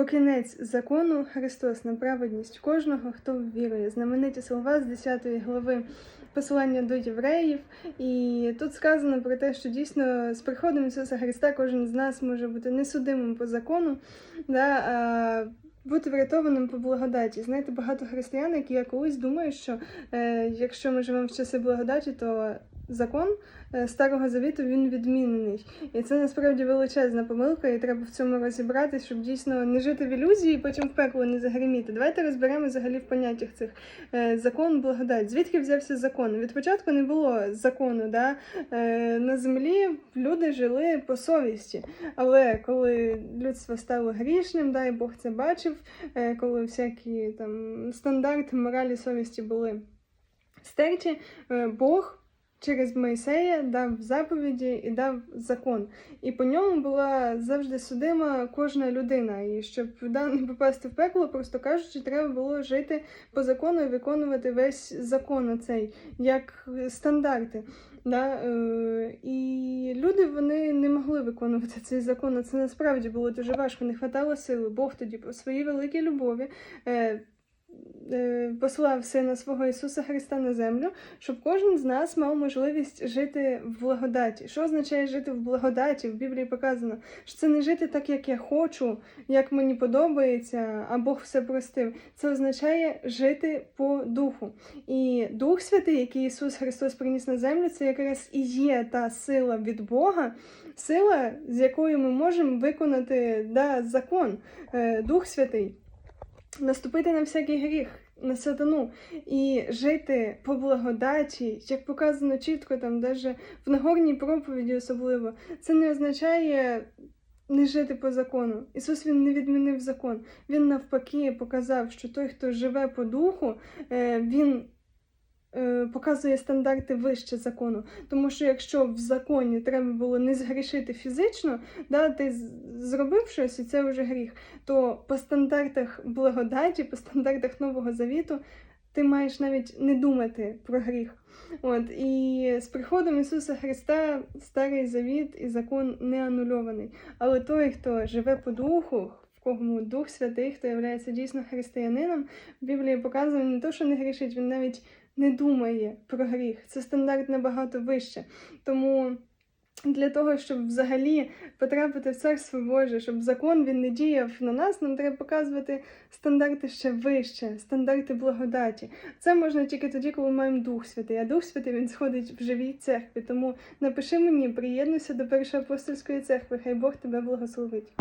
Бо кінець закону Христос на праведність кожного, хто вірує. Знамениті слова з 10 глави посилання до євреїв. І тут сказано про те, що дійсно з приходом Ісуса Христа кожен з нас може бути несудимим по закону, да, а бути врятованим по благодаті. Знаєте, багато християн, які я колись думаю, що е, якщо ми живемо в часи благодаті, то закон е, Старого Завіту він відмінений. І це насправді величезна помилка, і треба в цьому розібратися, щоб дійсно не жити в ілюзії, і потім в пекло не загриміти. Давайте розберемо взагалі в поняттях цих Е, закон, благодать. Звідки взявся закон? Від початку не було закону. Да? Е, На землі люди жили по совісті. Але коли людство стало грішним, да, і Бог це бачив, коли всякі там стандарти моралі совісті були стерті, Бог. Через Мойсея дав заповіді і дав закон. І по ньому була завжди судима кожна людина. І щоб не попасти в пекло, просто кажучи, треба було жити по закону і виконувати весь закон оцей, як стандарти. Да? Е, і люди вони не могли виконувати цей закон. Це насправді було дуже важко, не хватало сили. Бог тоді по своїй великій любові. Е, Послав сина свого Ісуса Христа на землю, щоб кожен з нас мав можливість жити в благодаті. Що означає жити в благодаті? В Біблії показано, що це не жити так, як я хочу, як мені подобається, а Бог все простив. Це означає жити по духу. І Дух Святий, який Ісус Христос приніс на землю, це якраз і є та сила від Бога, сила, з якою ми можемо виконати да, закон, Е, Дух Святий наступити на всякий гріх, на сатану і жити по благодаті, як показано чітко, там, навіть в Нагорній проповіді особливо, це не означає. Не жити по закону. Ісус Він не відмінив закон. Він навпаки показав, що той, хто живе по духу, е, він показує стандарти вище закону. Тому що якщо в законі треба було не згрішити фізично, да, ти зробив щось і це вже гріх, то по стандартах благодаті, по стандартах Нового Завіту, ти маєш навіть не думати про гріх. От, і з приходом Ісуса Христа старий завіт і закон не анульований. Але той, хто живе по духу, в кому Дух Святий, хто є дійсно християнином, в Біблії показує не то, що не грішить, він навіть не думає про гріх. Це стандарт набагато вище. Тому для того, щоб взагалі потрапити в Царство Боже, щоб закон він не діяв на нас, нам треба показувати стандарти ще вище, стандарти благодаті. Це можна тільки тоді, коли маємо Дух Святий. А Дух Святий він сходить в живій церкві. Тому напиши мені, приєднуйся до першої апостольської церкви. Хай Бог тебе благословить.